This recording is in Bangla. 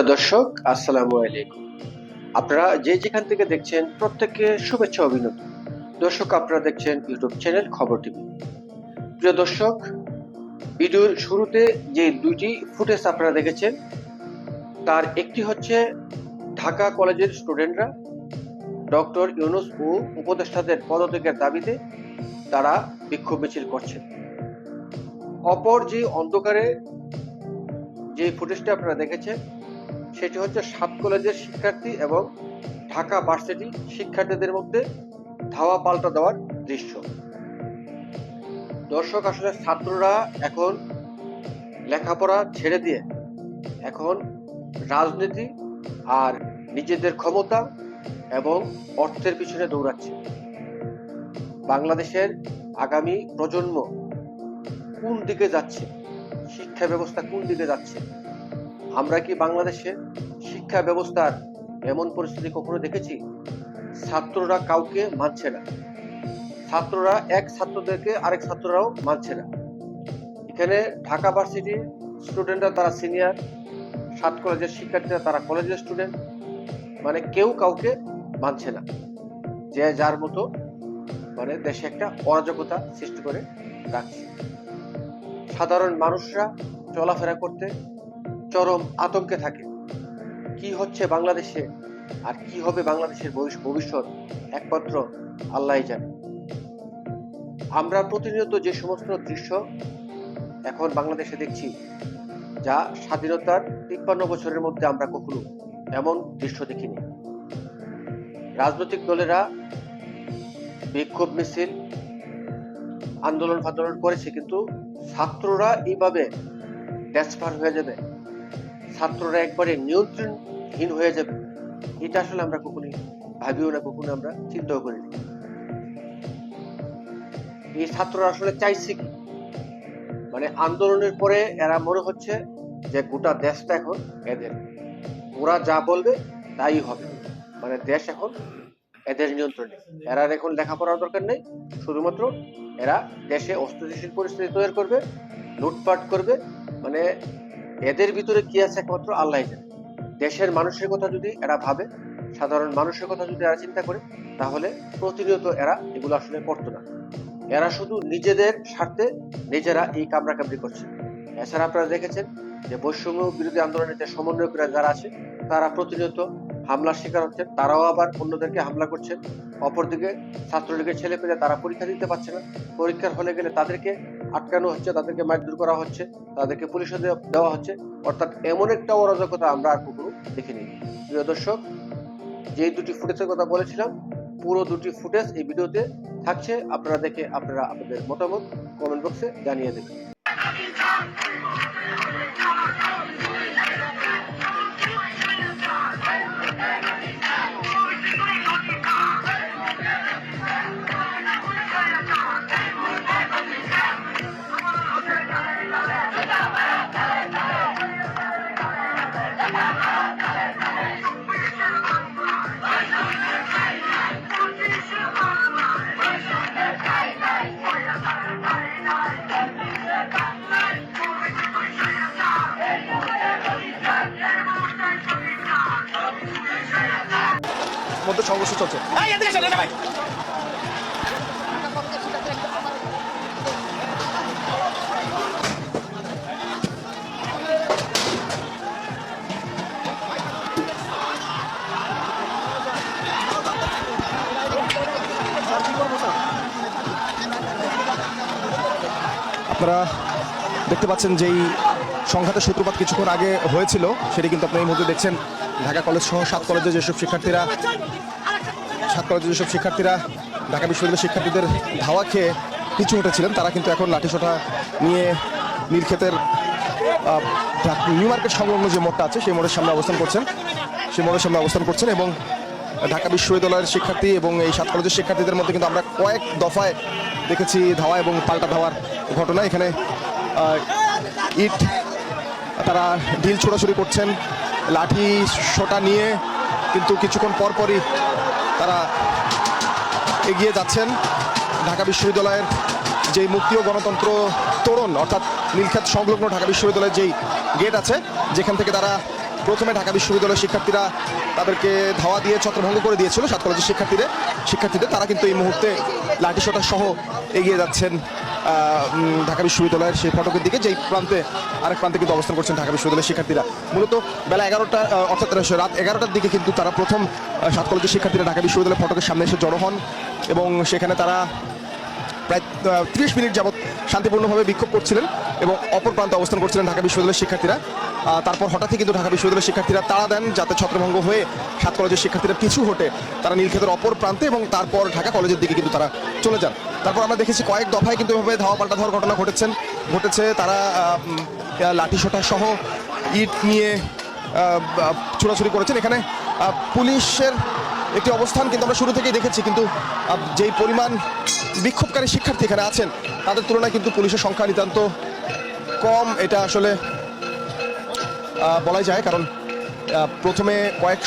প্রিয় দর্শক, আসসালামু আলাইকুম। আপনারা যে যেখান থেকে দেখছেন, প্রত্যেককে শুভেচ্ছা অভিনন্দন। দর্শক, আপনারা দেখছেন ইউটিউব চ্যানেল খবর টিভি। প্রিয় দর্শক, ভিডিওর শুরুতে যে দুইটি ফুটেজ আপনারা দেখেছেন, তার একটি হচ্ছে ঢাকা কলেজের স্টুডেন্টরা, ডক্টর ইউনুস ও উপদেষ্টাদের পদত্যাগের দাবিতে তারা বিক্ষোভ মিছিল করছেন। অপর যে অন্ধকারে যে ফুটেজটা আপনারা দেখেছেন সেটি হচ্ছে সাত কলেজের শিক্ষার্থী এবং ঢাকা ভার্সিটি শিক্ষার্থীদের মধ্যে ধাওয়া পাল্টা দেওয়ার দৃশ্য। দর্শক, আসলে ছাত্ররা এখন লেখাপড়া ছেড়ে দিয়ে এখন রাজনীতি আর নিজেদের ক্ষমতা এবং অর্থের পিছনে দৌড়াচ্ছে। বাংলাদেশের আগামী প্রজন্ম কোন দিকে যাচ্ছে? শিক্ষা ব্যবস্থা কোন দিকে যাচ্ছে? আমরা কি বাংলাদেশে শিক্ষা ব্যবস্থার এমন পরিস্থিতি কখনো দেখেছি? ছাত্ররা কাউকে মানছে না। ছাত্ররা এক ছাত্রদেরকে আরেক ছাত্ররাও মানছে না। এখানে ঢাকা ভার্সিটির স্টুডেন্টরা তারা সিনিয়র, সাত কলেজের শিক্ষার্থীরা তারা কলেজের স্টুডেন্ট। মানে কেউ কাউকে মানছে না। যে যার মতো মানে দেশে একটা অরাজকতা সৃষ্টি করে রাখছে। সাধারণ মানুষরা চলাফেরা করতে চরম আতঙ্কে থাকে। কি হচ্ছে বাংলাদেশে? আর কি হবে বাংলাদেশের ভবিষ্যৎ? একমাত্র আল্লাহ জানে। আমরা প্রতিনিয়ত যে সমস্ত দৃশ্য এখন বাংলাদেশে দেখছি, যা স্বাধীনতার তিপ্পান্ন বছরের মধ্যে আমরা কখনো এমন দৃশ্য দেখিনি। রাজনৈতিক দলেরা বিক্ষোভ মিছিল আন্দোলন ফান্দোলন করেছে, কিন্তু ছাত্ররা এইভাবে ড্যাসপার হয়ে যাবে। ছাত্ররা একবারে নিয়ন্ত্রণহীন হয়ে যাবে। এটা আসলে আমরা কখনোই ভাবিও না কখনো আমরা চিন্তাও করিনি এই ছাত্ররা আসলে চাইছে কি? মানে আন্দোলনের পরে এরা মনে হচ্ছে যে গোটা দেশটা এখন এদের। ওরা যা বলবে তাই হবে। মানে দেশ এখন এদের নিয়ন্ত্রণে। এরা এখন লেখাপড়ার দরকার নেই। শুধুমাত্র এরা দেশে অস্থিতিশীল পরিস্থিতি তৈরি করবে, লুটপাট করবে মানে এদের ভিতরে কি আছে একমাত্র আল্লাহ জানে। দেশের মানুষের কথা যদি এরা ভাবে, সাধারণ মানুষের কথা যদি এরা চিন্তা করে, তাহলে প্রতিনিয়ত এরা এগুলো আসলে করতো না। এরা শুধু নিজেদের স্বার্থে নিজেরা এই কামড়া কামড়ি করছে। এছাড়া আপনারা দেখেছেন যে বৈষম্য বিরোধী আন্দোলনের যে সমন্বয়করা যারা আছে, তারা প্রতিনিয়ত হামলার শিকার হচ্ছেন তারাও আবার অন্যদেরকে হামলা করছেন অপরদিকে ছাত্রলীগের ছেলে পেলে তারা পরীক্ষা দিতে পারছে না। পরীক্ষার হলে গেলে তাদেরকে আটকানো হচ্ছে, তাদেরকে মারধর করা হচ্ছে, তাদেরকে পুলিশে দেওয়া হচ্ছে। অর্থাৎ এমন একটা অরাজকতা আমরা আর কখনো দেখিনি। প্রিয় দর্শক যে দুটি ফুটেজের কথা বলেছিলাম, পুরো দুটি ফুটেজ এই ভিডিওতে থাকছে। আপনারা দেখে আপনারা আপনাদের মতামত কমেন্ট বক্সে জানিয়ে দেবেন। মধ্যে সংঘর্ষ চলছে। আপনারা দেখতে পাচ্ছেন যেই সংঘাতের সূত্রপাত কিছুক্ষণ আগে হয়েছিল সেটি কিন্তু আপনি এই মুহূর্তে দেখছেন। ঢাকা কলেজ সহ সাত কলেজের যেসব শিক্ষার্থীরা সাত কলেজের যেসব শিক্ষার্থীরা ঢাকা বিশ্ববিদ্যালয়ের শিক্ষার্থীদের ধাওয়া খেয়ে পিছু উঠেছিলেন তারা কিন্তু এখন লাঠিসোঁটা নিয়ে নীলক্ষেতের নিউ মার্কেট সংলগ্ন যে মোড়টা আছে, সেই মোড়ের সামনে অবস্থান করছেন। সেই মোড়ের সামনে অবস্থান করছেন এবং ঢাকা বিশ্ববিদ্যালয়ের শিক্ষার্থী এবং এই সাত কলেজের শিক্ষার্থীদের মধ্যে কিন্তু আমরা কয়েক দফায় দেখেছি ধাওয়া এবং পাল্টা ধাওয়ার ঘটনা। এখানে ইট, তারা ঢিল ছোড়াছুড়ি করছেন। লাঠি সোটা নিয়ে কিন্তু কিছুক্ষণ পরপরই তারা এগিয়ে যাচ্ছেন। ঢাকা বিশ্ববিদ্যালয়ের যেই মুক্তি ও গণতন্ত্র তোরণ অর্থাৎ নীলক্ষেত সংলগ্ন ঢাকা বিশ্ববিদ্যালয়ের যেই গেট আছে, যেখান থেকে তারা প্রথমে ঢাকা বিশ্ববিদ্যালয়ের শিক্ষার্থীরা তাদেরকে ধাওয়া দিয়ে ছত্রভঙ্গ করে দিয়েছিল, সাত কলেজের শিক্ষার্থীদের। শিক্ষার্থীদের, তারা কিন্তু এই মুহূর্তে লাঠিসোঁটা সহ এগিয়ে যাচ্ছেন। ঢাকা বিশ্ববিদ্যালয়ের সেই ফটকের দিকে, যেই প্রান্তে আরেক প্রান্তে কিন্তু অবস্থান করছেন ঢাকা বিশ্ববিদ্যালয়ের শিক্ষার্থীরা। মূলত বেলা এগারোটা অর্থাৎ রাত এগারোটার দিকে কিন্তু তারা প্রথম সাত কলেজের শিক্ষার্থীরা ঢাকা বিশ্ববিদ্যালয়ের ফটকের সামনে এসে জড়ো হন এবং সেখানে তারা প্রায় ত্রিশ মিনিট যাবৎ শান্তিপূর্ণভাবে বিক্ষোভ করছিলেন এবং অপর প্রান্তে অবস্থান করছিলেন ঢাকা বিশ্ববিদ্যালয়ের শিক্ষার্থীরা। তারপর হঠাৎই কিন্তু ঢাকা বিশ্ববিদ্যালয়ের শিক্ষার্থীরা তাড়া দেন যাতে ছত্রভঙ্গ হয়ে সাত কলেজের শিক্ষার্থীরা পিছু হটে তারা নীলক্ষেতের অপর প্রান্তে এবং তারপর ঢাকা কলেজের দিকে কিন্তু তারা চলে যান। তারপর আমরা দেখেছি কয়েক দফায় কিন্তু এভাবে ধাওয়া পাল্টা ধাওয়ার ঘটনা ঘটেছেন। ঘটেছে তারা লাঠিসোঁটা সহ ইট নিয়ে ছোড়াছুড়ি করেছেন। এখানে পুলিশের একটি অবস্থান কিন্তু আমরা শুরু থেকেই দেখেছি, কিন্তু যেই পরিমাণ বিক্ষোভকারী শিক্ষার্থী এখানে আছেন, তাদের তুলনায় কিন্তু পুলিশের সংখ্যা নিতান্ত কম। এটা আসলে বলাই যায়, কারণ প্রথমে কয়েক